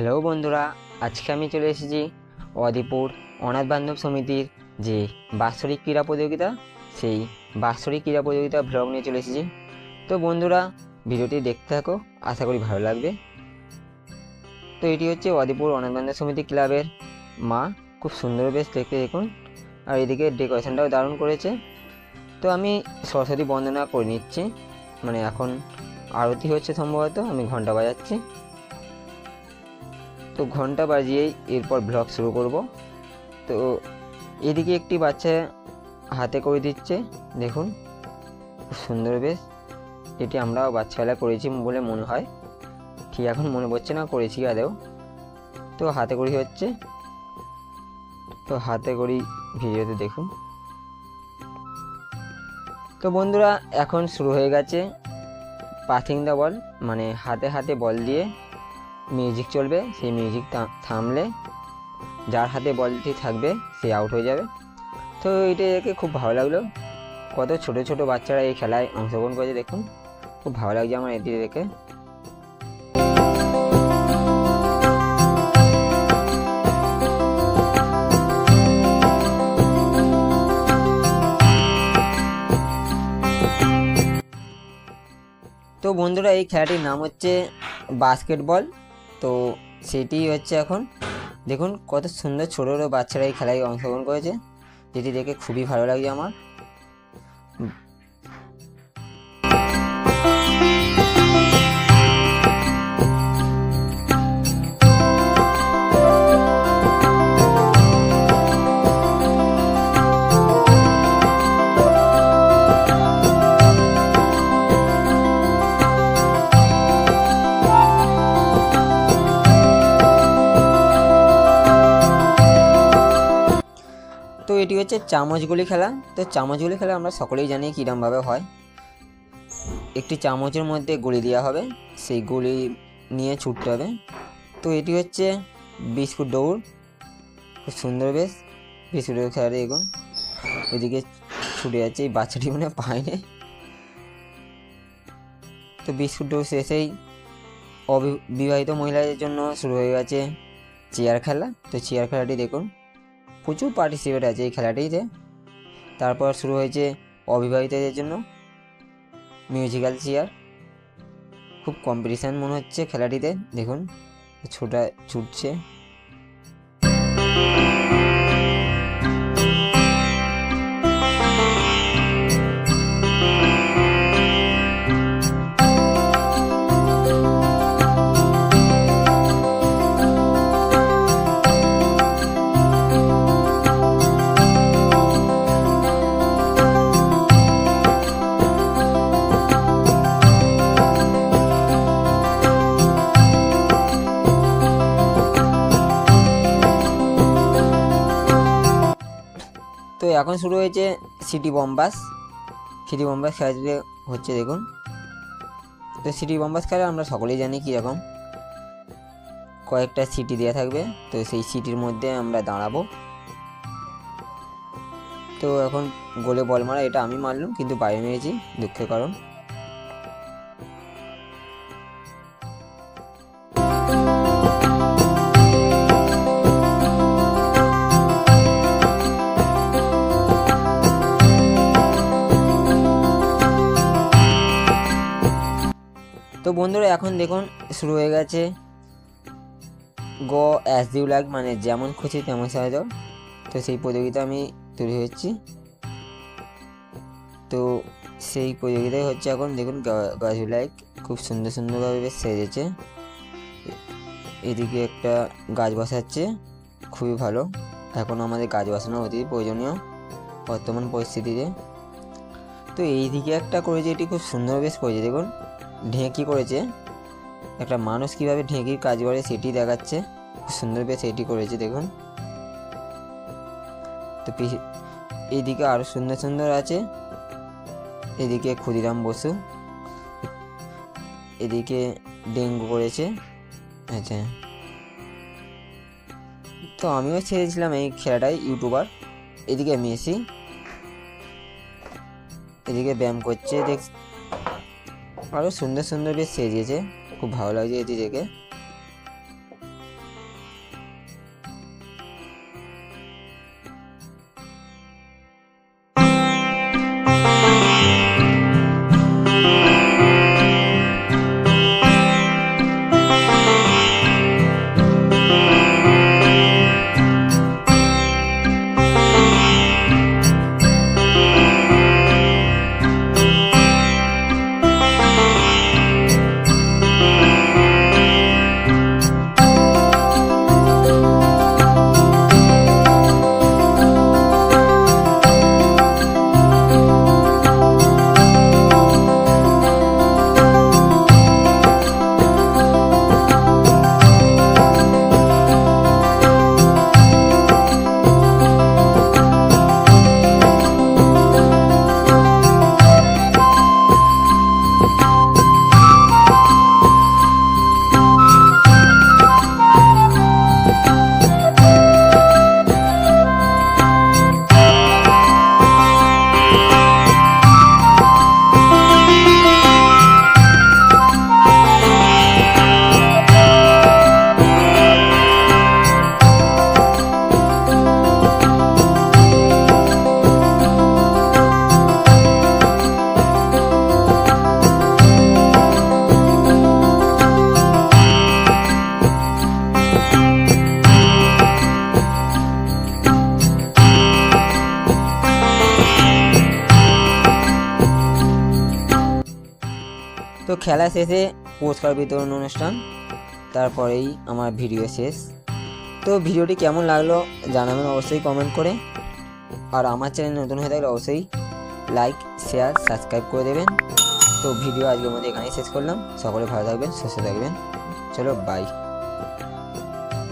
Hello বন্ধুরা, আজকে আমি চলে এসেছি অদিপুর অনাথ বান্ধব সমিতির যে বাৎসরিক ক্রীড়া প্রতিযোগিতা, সেই বাৎসরিক ক্রীড়া প্রতিযোগিতা ভ্লগ নিয়ে চলে এসেছি। তো বন্ধুরা, ভিডিওটি দেখতে থাকো, আশা করি ভালো লাগবে। তো এটি হচ্ছে অদিপুর অনাথ বান্ধব সমিতি ক্লাবের মা, খুব সুন্দর বেশ দেখতে দেখুন। আর এদিকে ডেকোরেশনটাও দারুণ করেছে। তো আমি সরস্বতী বন্দনা করে নিচ্ছি। মানে এখন আরতি হচ্ছে সম্ভবত, আমি ঘণ্টা বাজাচ্ছি। তো ঘণ্টা বাজিয়েই এরপর ব্লগ শুরু করব। তো এদিকে একটি বাচ্চা হাতে করে দিচ্ছে, দেখুন, খুব সুন্দর বেশ। এটি আমরাও বাচ্চাবেলা করেছি বলে মনে হয়। ঠিক এখন মনে পড়ছে না, করেছি আদেও তো হাতে করি হচ্ছে। তো হাতে করি ভিডিওতে দেখুন। তো বন্ধুরা, এখন শুরু হয়ে গেছে পাথিং দ্য বল মানে হাতে হাতে বল দিয়ে মিউজিক চলবে, সেই মিউজিক থামলে যার হাতে বলটি থাকবে, সে আউট হয়ে যাবে। তো এটা দেখে খুব ভালো লাগল। কত ছোট ছোট বাচ্চারা এই খেলায় অংশগ্রহণ করেছে, দেখুন। খুব ভালো লাগছে আমার এটি দেখে। তো বন্ধুরা, এই খেলাটির নাম হচ্ছে বাস্কেটবল। তো সেটি হচ্ছে এখন। দেখুন কত সুন্দর ছোটো ছোটো বাচ্চারা এই খেলায় অংশগ্রহণ করেছে। যেটি দেখে খুবই ভালো লাগছে আমার। এটি হচ্ছে চামচগুলি খেলা। তো চামচগুলি খেলা আমরা সকলেই জানি কীরমভাবে হয়। একটি চামচের মধ্যে গুলি দেওয়া হবে। সেই গুলি নিয়ে ছুটতে হবে। তো এটি হচ্ছে বিস্কুট দৌড়। খুব সুন্দর বেশ। বিস্কুট দৌড় খেলাটি এখন ওইদিকে ছুটে যাচ্ছে। এই বাচ্চাটি মানে পায়নি তো বিস্কুট দৌড় শেষেই অবিবাহিত মহিলাদের জন্য শুরু হয়ে গেছে চেয়ার খেলা। তো চেয়ার খেলাটি দেখুন। প্রচুর পার্টিসিপেট আছে এই খেলাটিতে। তারপর শুরু হয়েছে অবিবাহিতদের জন্য মিউজিক্যাল চেয়ার খুব কম্পিটিশান মনে হচ্ছে খেলাটিতে, দেখুন, ছোটা ছুটছে। এখন শুরু হয়েছে সিটি বম্বাস সিটি বম্বাস খেলাটিতে হচ্ছে, দেখুন। তো সিটি বম্বাস খেলা আমরা সকলেই জানি কীরকম। কয়েকটা সিটি দেওয়া থাকবে, তো সেই সিটির মধ্যে আমরা দাঁড়াবো। তো এখন গোলে বল মারা, এটা আমি মারলাম, কিন্তু বাইরে মেরেছি দুঃখের কারণ। তো বন্ধুরা, এখন দেখুন, শুরু হয়ে গেছে গো অ্যাস ইউ লাইক মানে যেমন খুশি তেমন সাহায্য। তো সেই প্রতিযোগিতা আমি তৈরি হচ্ছি। তো সেই প্রতিযোগিতায় হচ্ছে এখন দেখুন গাছ লাইক খুব সুন্দর সুন্দরভাবে বেশ সেজেছে। এদিকে একটা গাছ বসাচ্ছে, খুবই ভালো। এখন আমাদের গাছ বসানো অতি প্রয়োজনীয় বর্তমান পরিস্থিতিতে। তো এই দিকে একটা করেছে, এটি খুব সুন্দর বেশ করেছে, দেখুন। ঢেঁকি করেছে। একটা মানুষ কীভাবে ঢেঁকির কাজ করে সেটি দেখাচ্ছে। খুব সুন্দর বেশ এটি করেছে, দেখুন। তো এইদিকে আরও সুন্দর সুন্দর আছে। এদিকে ক্ষুদিরাম বসু। এদিকে ডেঙ্গু করেছে। আচ্ছা। তো আমিও ছেড়েছিলাম এই খেলাটাই, ইউটিউবার। এদিকে মেসি। এদিকে ব্যায়াম করছে, দেখ আরও সুন্দর সুন্দর বেশ সেজিয়েছে খুব ভালো লাগছে এটি দেখে। খেলা শেষে পুরস্কার বিতরণ অনুষ্ঠান, তারপরেই আমার ভিডিও শেষ। তো ভিডিওটি কেমন লাগল জানাবেন অবশ্যই কমেন্ট করে। আর আমার চ্যানেল নতুন হয়ে থাকলে অবশ্যই লাইক শেয়ার সাবস্ক্রাইব করে দেবেন। তো ভিডিও আজকের মধ্যে এখানেই শেষ করলাম। সকলে ভালো থাকবেন, সুস্থ থাকবেন। চলো বাই